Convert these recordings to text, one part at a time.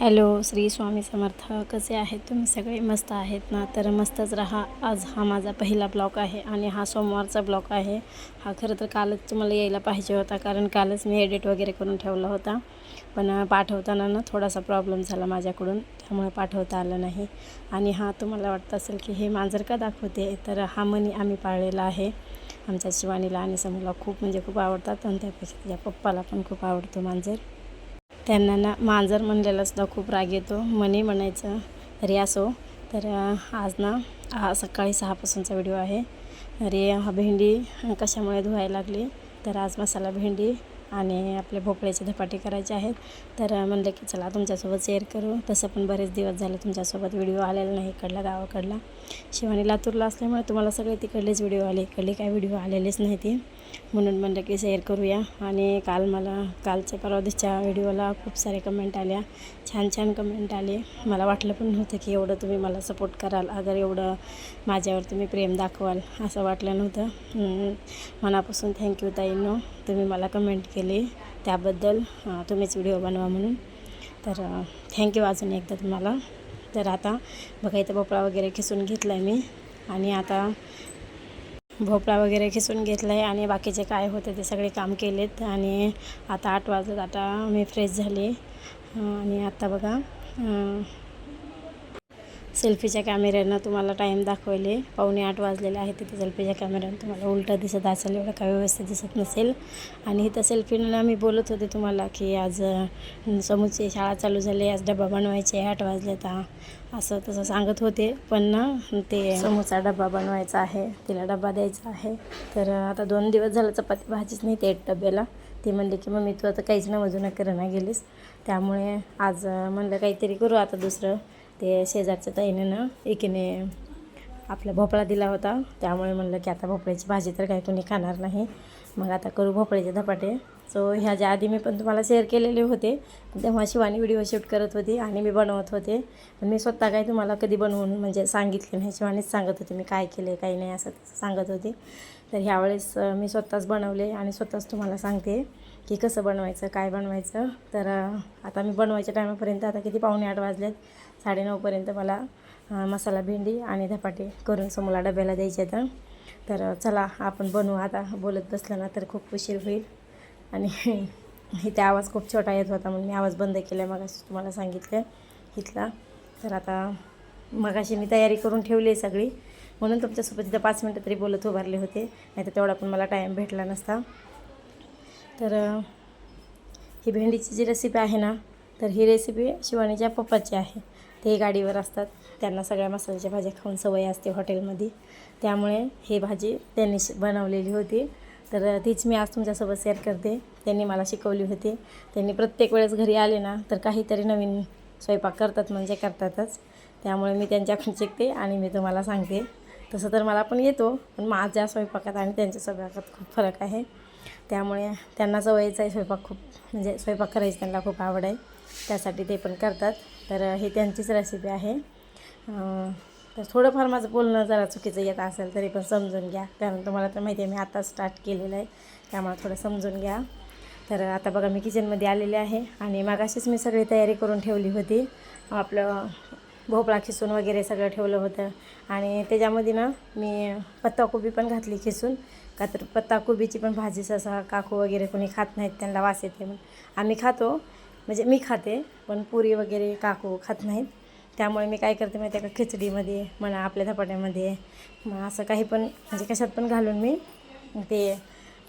Hello Shri Swami Samarth. कसे आहेत तुम्ही? सगळे मस्त आहेत ना? तर मस्तच राहा. आज हा माझा पहिला ब्लॉग आहे आणि हा सोमवारचा ब्लॉग आहे. हा खरं तर कालच तुम्हाला यायला पाहिजे होता कारण कालच मी एडिट वगैरे करून ठेवला होता. पण पाठवताना ना थोडासा प्रॉब्लेम झाला माझ्याकडून त्यामुळे पाठवता आलं नाही. आणि हा तुम्हाला वाटत असेल की हे मांजर का दाखवते? तर हा मनी आम्ही पाळलेला आहे. आमच्या शिवानीला आणि समूला खूप म्हणजे खूप आवडतात. आणि त्यापेक्षा तिच्या पप्पाला पण खूप आवडतो मांजर. त्यांना ना मांजर म्हणलेला सुद्धा खूप राग येतो. मनी म्हणायचं तरी असो. तर आज ना हा सकाळी सहापासूनचा व्हिडिओ आहे. अरे हा भेंडी कशामुळे धुवायला लागली? तर आज मसाला भेंडी आणि आपले भोपळ्याचे धपाटे करायचे आहेत. तर म्हणलं की चला तुमच्यासोबत शेअर करू. तसं पण बरेच दिवस झाले तुमच्यासोबत व्हिडिओ आलेला नाही इकडला गावाकडला. शिवानी लातूरला असल्यामुळे तुम्हाला सगळे तिकडलेच व्हिडिओ आले इकडले काय व्हिडिओ आलेलेच नाही ते. म्हणून म्हणलं की शेअर करूया. आणि काल मला कालच्या परवा व्हिडिओला खूप सारे कमेंट आल्या. छान छान कमेंट आले. मला वाटलं पण नव्हतं की एवढं तुम्ही मला सपोर्ट कराल. अगर एवढं माझ्यावर तुम्ही प्रेम दाखवाल असं वाटलं नव्हतं. मनापासून थँक्यू ताईनो. तुम्ही मला कमेंट केली. त्याबद्दल तुम्हीच व्हिडिओ बनवा म्हणून. तर थँक्यू अजून एकदा तुम्हाला. तर आता बघा इथं भोपळा वगैरे खिसून घेतला आहे मी. आणि आता भोपळा वगैरे खिसून घेतला आहे आणि बाकीचे काय होते ते सगळे काम केलेत. आणि आता आठ वाजत आता मी फ्रेश झाले. आणि आत्ता बघा सेल्फीच्या कॅमेऱ्यानं तुम्हाला टाईम दाखवले. पावणे आठ वाजलेले आहे तिथे सेल्फीच्या कॅमेऱ्यानं तुम्हाला उलटं दिसत असेल एवढं काय व्यवस्थित दिसत नसेल. आणि इथं सेल्फीनं मी बोलत होते तुम्हाला की आज समोरची शाळा चालू झाली आज डबा बनवायचे आठ वाजले तर असं तसं सांगत होते. पण ना ते समोरचा डबा बनवायचा आहे तिला डबा द्यायचा आहे. तर आता दोन दिवस झालं चपाती भाजीच नाही ते डब्याला. ती म्हणली की मम्मी तू आता काहीच ना वजून करणं गेलीस. त्यामुळे आज म्हणलं काहीतरी करू आता दुसरं. ते शेजारच्या ताईने ना एकीने आपला भोपळा दिला होता. त्यामुळे म्हणलं की आता भोपळ्याची भाजी तर काही कोणी खाणार नाही. मग आता करू भोपळ्याचे धपाटे. सो ह्याच्या आधी मी पण तुम्हाला शेअर केलेले होते तेव्हा शिवानी व्हिडिओ शूट करत होती आणि मी बनवत होते. पण मी स्वतः काही तुम्हाला कधी बनवून म्हणजे सांगितले नाही. शिवानीच सांगत होते मी काय केले काही नाही असं सांगत होते. तर ह्यावेळेस मी स्वतःच बनवले आणि स्वतःच तुम्हाला सांगते की कसं बनवायचं काय बनवायचं. तर आता मी बनवायच्या टायमापर्यंत आता किती पावणे आठ वाजलेत. साडेनऊपर्यंत मला मसाला भेंडी आणि धपाटे करून समोरला डब्याला द्यायचे तर तर चला आपण बनवू. आता बोलत बसलं ना तर खूप उशीर होईल. आणि इथे आवाज खूप छोटा येत होता म्हणून मी आवाज बंद केला मग तुम्हाला सांगितलं इथला. तर आता मगाशी मी तयारी करून ठेवली आहे सगळी. म्हणून तुमच्यासोबत इथं पाच मिनटं तरी बोलत उभारले होते. नाही तर तेवढा पण मला टाईम भेटला नसता. तर ही भेंडीची जी रेसिपी आहे ना तर ही रेसिपी शिवानीच्या पप्पाची आहे. ते गाडीवर असतात. त्यांना सगळ्या मसाल्याच्या भाज्या खाऊन सवय असते हॉटेलमध्ये. त्यामुळे हे भाजी त्यांनी श- बनवलेली होती. तर तीच मी आज तुमच्यासोबत शेअर करते. त्यांनी मला शिकवली होती. त्यांनी प्रत्येक वेळेस घरी आले ना तर काहीतरी नवीन स्वयंपाक करतात म्हणजे करतातच. त्यामुळे मी त्यांच्याकडून शिकते आणि मी तुम्हाला सांगते. तसं तर मला पण येतो पण माझ्या स्वयंपाकात आणि त्यांच्या स्वयंपाकात खूप फरक आहे. त्यामुळे त्यांना सवयीचा आहे स्वयंपाक खूप म्हणजे स्वयंपाक करायची त्यांना खूप आवड आहे. त्यासाठी ते पण करतात. तर ही त्यांचीच रेसिपी आहे. तर थोडंफार माझं बोलणं जरा चुकीचं येत असेल तरी पण समजून घ्या. कारण तुम्हाला तर माहिती आहे मी आता स्टार्ट केलेलं आहे. त्यामुळे थोडं समजून घ्या. तर आता बघा मी किचनमध्ये आलेले आहे आणि मागाशीच मी सगळी तयारी करून ठेवली होती. आपलं भोपळा खिसून वगैरे सगळं ठेवलं होतं. आणि त्याच्यामध्ये ना मी पत्ताकोबी पण घातली खिसून. का तर पत्ताकोबीची पण भाजी ससा काकू वगैरे कोणी खात नाहीत त्यांना वास येते म्हणून. आम्ही खातो. म्हणजे मी खाते पण पुरी वगैरे काकू खात नाहीत. त्यामुळे मी काय करते माहिती आहे का खिचडीमध्ये म्हणा आपल्या धपाट्यामध्ये मग असं काही पण म्हणजे कशात पण घालून मी ते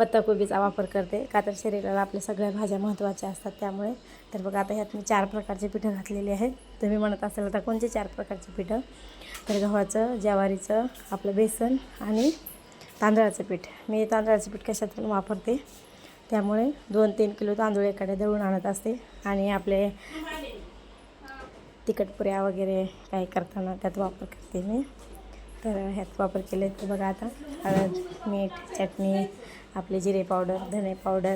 पत्ताकोबीचा वापर करते. का तर शरीराला आपल्या सगळ्या भाज्या महत्त्वाच्या असतात त्यामुळे. तर बघा आता ह्यात मी चार प्रकारचे पिठं घातलेली आहेत. तुम्ही म्हणत असाल आता कोणते चार प्रकारचे पिठं? तर गव्हाचं ज्वारीचं आपलं बेसन आणि तांदळाचं पीठ. मी तांदळाचं पीठ कशात पण वापरते. त्यामुळे दोन तीन किलो तांदूळ एकाडे दळून आणत असते. आणि आपले तिखटपुऱ्या वगैरे काही करताना त्यात वापर करते मी. तर ह्यात वापर केले तर बघा आता हळद मीठ चटणी आपले जिरे पावडर धने पावडर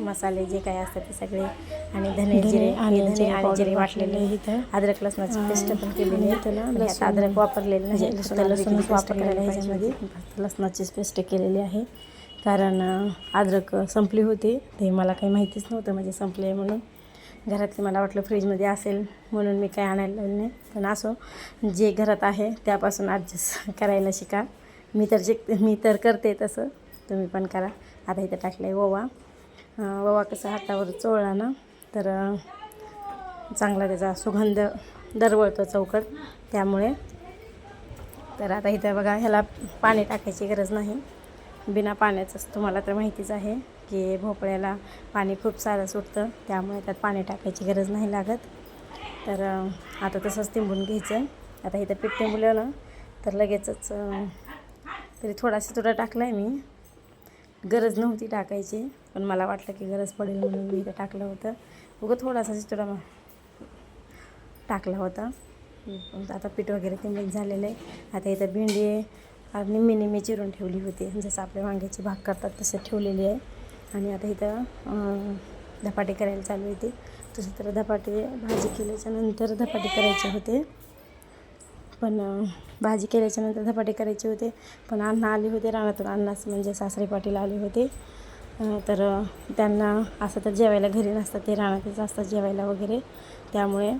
मसाले जे काही असतात ते सगळे आणि धने जिरे. आणि धने आणि जिरे वाटलेले. इथं अद्रक लसणाची पेस्ट पण केलेली आहे. अद्रक वापरलेलं नाही फक्त लसूणच वापरलेलं आहे ह्याच्यामध्ये लसणाचीच पेस्ट केलेली आहे. कारण अद्रक संपली होती. ते मला काही माहितीच नव्हतं म्हणजे संपले म्हणून. घरातली मला वाटलं फ्रीजमध्ये असेल म्हणून मी काय आणायला नाही. पण असो जे घरात आहे त्यापासून ॲडजस्ट करायला शिका. मी तर जे मी तर करते तसं. तुम्ही पण करा. आता इथं टाकलं आहे ओवा ओवा कसं हातावर चोळला ना तर चांगला त्याचा सुगंध दरवळतो चौकट. त्यामुळे तर आता इथं बघा ह्याला पाणी टाकायची गरज नाही. बिना पाण्याचंच तुम्हाला तर माहितीच आहे. की भोपळ्याला पाणी खूप सारं सुटतं त्यामुळे त्यात पाणी टाकायची गरज नाही लागत. तर आता तसंच तिंबून घ्यायचं. आता इथं पीठ तिंबलं ना तर लगेचच तरी थोडासा थोडा टाकला आहे मी. गरज नव्हती टाकायची पण मला वाटलं की गरज पडेल म्हणून मी इथं टाकलं होतं. उगं थोडासा चितोडा टाकला होता. पण आता पीठ वगैरे तिंबून झालेलं आहे. आता इथं भेंडी निम्मी निम्मी चिरून ठेवली होती. जसं आपल्या वांग्याची भाग करतात तसं ठेवलेली आहे. आणि आता इथं धपाटे करायला चालू होते तसं तर धपाटे भाजी केल्याच्यानंतर धपाटे करायचे होते. पण भाजी केल्याच्यानंतर धपाटे करायचे होते. पण अण्णा आले होते रानातून. अण्णाच म्हणजे सासरे पाटील आले होते. तर त्यांना असं तर जेवायला घरी नसतात. ते रानातच असतात जेवायला वगैरे. त्यामुळे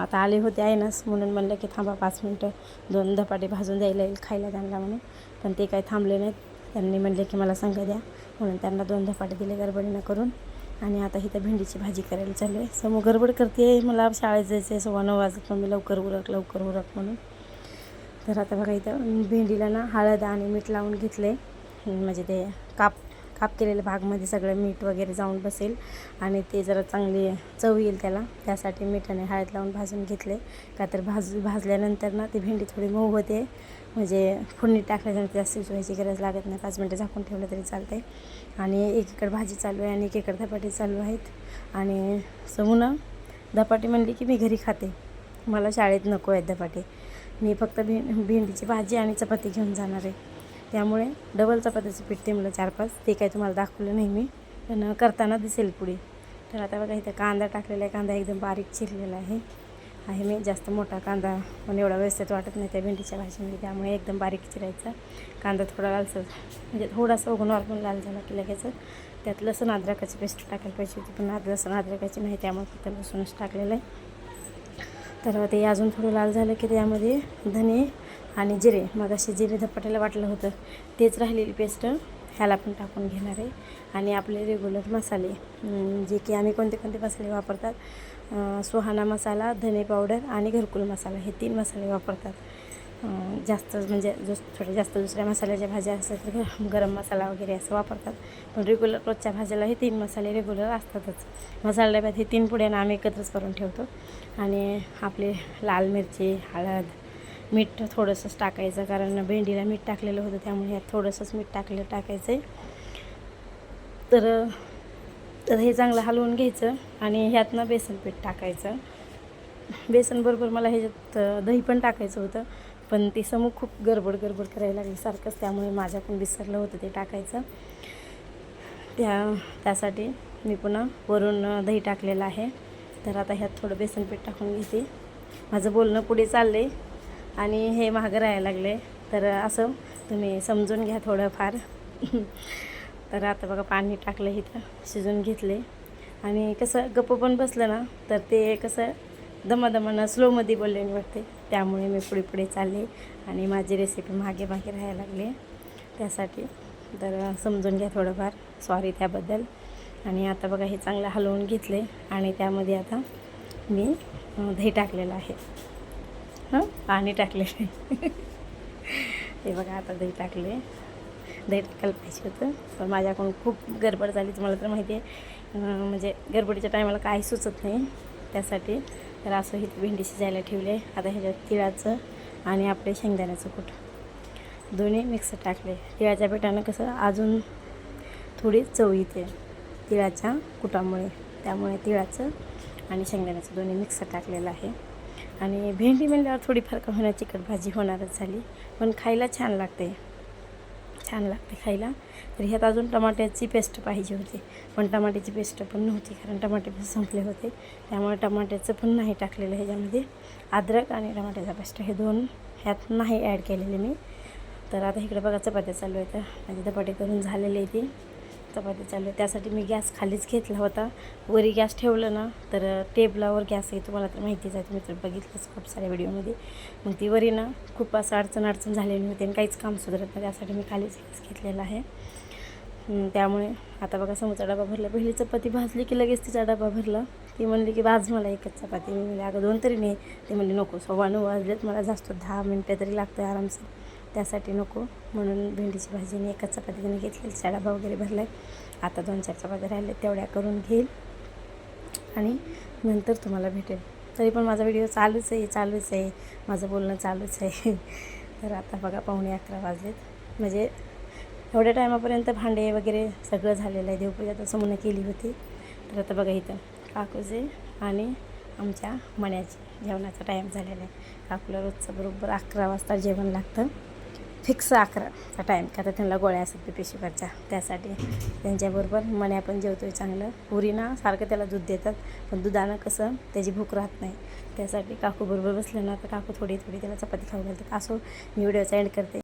आता आले होते आहेनच म्हणून म्हणलं की थांबा पाच मिनटं. दोन धपाटे भाजून द्यायला येईल खायला त्यांना म्हणून. पण ते काही थांबले नाहीत. त्यांनी म्हणले की मला सांगा द्या. म्हणून त्यांना दोन धपाटे दिले गडबडीनं करून. आणि आता इथं भेंडीची भाजी करायला चालू आहे समोर गडबड करते मला शाळेत जायचं आहे सव्वा नऊ वाजत पण मी लवकर उरक लवकर उरक म्हणून. तर आता बघा इथं भेंडीला ना हळद आणि मीठ लावून घेतले म्हणजे ते काप काप केलेल्या भागमध्ये सगळं मीठ वगैरे जाऊन बसेल. आणि ते जरा चांगली चव येईल त्याला. त्यासाठी मीठाने हळद लावून भाजून घेतले का तर भाज भाजल्यानंतर ना ती भेंडी थोडी मऊ होते. म्हणजे फोडणी टाकल्यानंतर जास्त शिजवायची गरज लागत नाही. पाच मिनटं झाकून ठेवलं तरी चालते आणि एकीकडे भाजी चालू आहे आणि एकीकडे धपाटे चालू आहेत. आणि समून धपाटे म्हणली की मी घरी खाते. मला शाळेत नको आहेत धपाटे. मी फक्त भे भेंडीची भाजी आणि चपाती घेऊन जाणार आहे. त्यामुळे डबल चपातीचं पीठ मला चार पाच. ते काही तुम्हाला दाखवलं नाही मी. पण करताना दिसेल पुढे. तर आता बघा इथं कांदा टाकलेला आहे. कांदा एकदम बारीक चिरलेला आहे. आहे मी. जास्त मोठा कांदा पण एवढा व्यवस्थित वाटत नाही त्या भेंडीच्या भाजीमध्ये. त्यामुळे एकदम बारीक चिरायचा. कांदा थोडा लालसर म्हणजे थोडासा उघड पण लाल झाला की लगेच त्यात लसूण अद्रकाची पेस्ट टाकायला पाहिजे होती. पण आज लसूण अद्रकाची नाही त्यामुळे फक्त लसूणच टाकलेलं आहे. तर ते अजून थोडं लाल झालं की त्यामध्ये धने आणि जिरे. मग असे जिरे धपाट्याला वाटलं होतं तेच राहिलेली पेस्ट. ह्याला पण टाकून घेणार आहे. आणि आपले रेग्युलर मसाले जे की आम्ही कोणते कोणते मसाले वापरतात सुहाना मसाला धने पावडर आणि घरकुल मसाला हे तीन मसाले वापरतात. जास्त म्हणजे जो थोडे जास्त दुसऱ्या मसाल्याच्या भाज्या असतात तर गरम मसाला वगैरे असं वापरतात. पण रेग्युलर रोजच्या भाज्याला हे तीन मसाले रेग्युलर असतातच. मसाला डब्यात हे तीन पुड्यानं आम्ही एकत्रच करून ठेवतो. आणि आपले लाल मिरची हळद मीठ थोडंसंच टाकायचं कारण भेंडीला मीठ टाकलेलं होतं त्यामुळे ह्यात थोडंसंच मीठ टाकलं टाकायचं आहे. तर तर हे चांगलं हलवून घ्यायचं आणि ह्यातनं बेसन पीठ टाकायचं. बेसनबरोबर मला ह्याच्यात दही पण टाकायचं होतं पण ते समूह खूप गडबड गडबड करायला लागली सारखंच त्यामुळे माझ्याकडून विसरलं होतं ते टाकायचं. त्या त्यासाठी मी पुन्हा वरून दही टाकलेलं आहे. तर आता ह्यात थोडं बेसन पीठ टाकून घेते. माझं बोलणं पुढे चाललं आहे आणि हे मागं राहायला लागले. तर असं तुम्ही समजून घ्या थोडंफार. तर आता बघा पाणी टाकलं इथं शिजून घेतले. आणि कसं गप्प पण बसलं ना तर ते कसं दमादमानं स्लोमध्ये बोलले वाटते. त्यामुळे मी पुढे पुढे चालले आणि माझी रेसिपी मागे मागे राहायला लागली. त्यासाठी तर समजून घ्या थोडंफार. सॉरी त्याबद्दल. आणि आता बघा हे चांगलं हलवून घेतले आणि त्यामध्ये आता मी दही टाकलेलं आहे. हां? पाणी टाकलेलं हे बघा आता दही टाकले. दही टाकायला पाहिजे होतं पण माझ्याकडून खूप गडबड झाली तुम्हाला तर माहिती आहे. म्हणजे गडबडीच्या टायमाला काही सुचत नाही. त्यासाठी तर असं ही भेंडी शिजायला ठेवले. आता ह्याच्यात तिळाचं आणि आपले शेंगदाण्याचं कूट. दोन्ही मिक्स टाकले. तिळाच्या पिठानं कसं अजून थोडी चव येते तिळाच्या कुटामुळे. त्यामुळे तिळाचं आणि शेंगदाण्याचं दोन्ही मिक्स टाकलेलं आहे. आणि भेंडी म्हणल्यावर थोडीफार का होणार चिकट भाजी होणारच झाली. पण खायला छान लागते. छान लागते खायला. तर ह्यात अजून टमाट्याची पेस्ट पाहिजे होती. पण टमाट्याची पेस्ट पण नव्हती कारण टमाटे पण संपले होते. त्यामुळे टमाट्याचं पण नाही टाकलेलं ह्याच्यामध्ये. अद्रक आणि टमाट्याचा पेस्ट हे दोन ह्यात नाही ॲड केलेले मी. तर आता इकडे बघा चपात्या चालू आहेत. माझे धपाटे करून झालेले ते चपाती चालू आहे त्यासाठी मी गॅस खालीच घेतला होता. वरी गॅस ठेवलं ना तर टेबलावर गॅस आहे तुम्हाला तर माहितीच आहे तुम्ही तर बघितलंच खूप साऱ्या व्हिडिओमध्ये. मग ती वरी ना खूप असं अडचण अडचण झालेली होती आणि काहीच काम सुधारत नाही त्यासाठी मी खालीच गॅस घेतलेला आहे. त्यामुळे आता बघा समोरचा डबा भरला पहिली चपाती भाजली की लगेच तिचा डबा भरला. ती म्हणली की भाज मला एकच चपाती. मी म्हणले अगं दोन तरी नाही. ते म्हणले नको सव्वा नऊ वाजलेत मला जास्त दहा मिनटं तरी लागतं आरामसे त्यासाठी नको म्हणून भेंडीची भाजी मी एकाच चपाती घेतली घेतलेली वगैरे भरला आहे आता दोन चार चपात्या राहिल्या तेवढ्या करून घेईल आणि नंतर तुम्हाला भेटेल. तरी पण माझा व्हिडिओ चालूच आहे चालूच आहे. माझं बोलणं चालूच आहे. तर आता बघा पाहुणे अकरा वाजलेत. म्हणजे एवढ्या टायमापर्यंत भांडे वगैरे सगळं झालेलं आहे. देवपूजा तसं म्हणून केली होती. तर आता बघा इथं काकूचे आणि आमच्या मण्याचे जेवणाचा टाईम झालेला आहे. काकूला रोजचं बरोबर अकरा वाजता जेवण लागतं. फिक्स अकराचा टाईम का तर त्यांना गोळ्या असतात पेशीवरच्या त्यासाठी. त्यांच्याबरोबर मण्या पण जेवतोय चांगलं. पुरी ना सारखं त्याला दूध देतात पण दुधानं कसं त्याची भूक राहत नाही. त्यासाठी काकू बरोबर बसले ना तर काकू थोडी थोडी त्याला चपाती खाऊ घालतात. असो मी व्हिडिओचा एंड करते.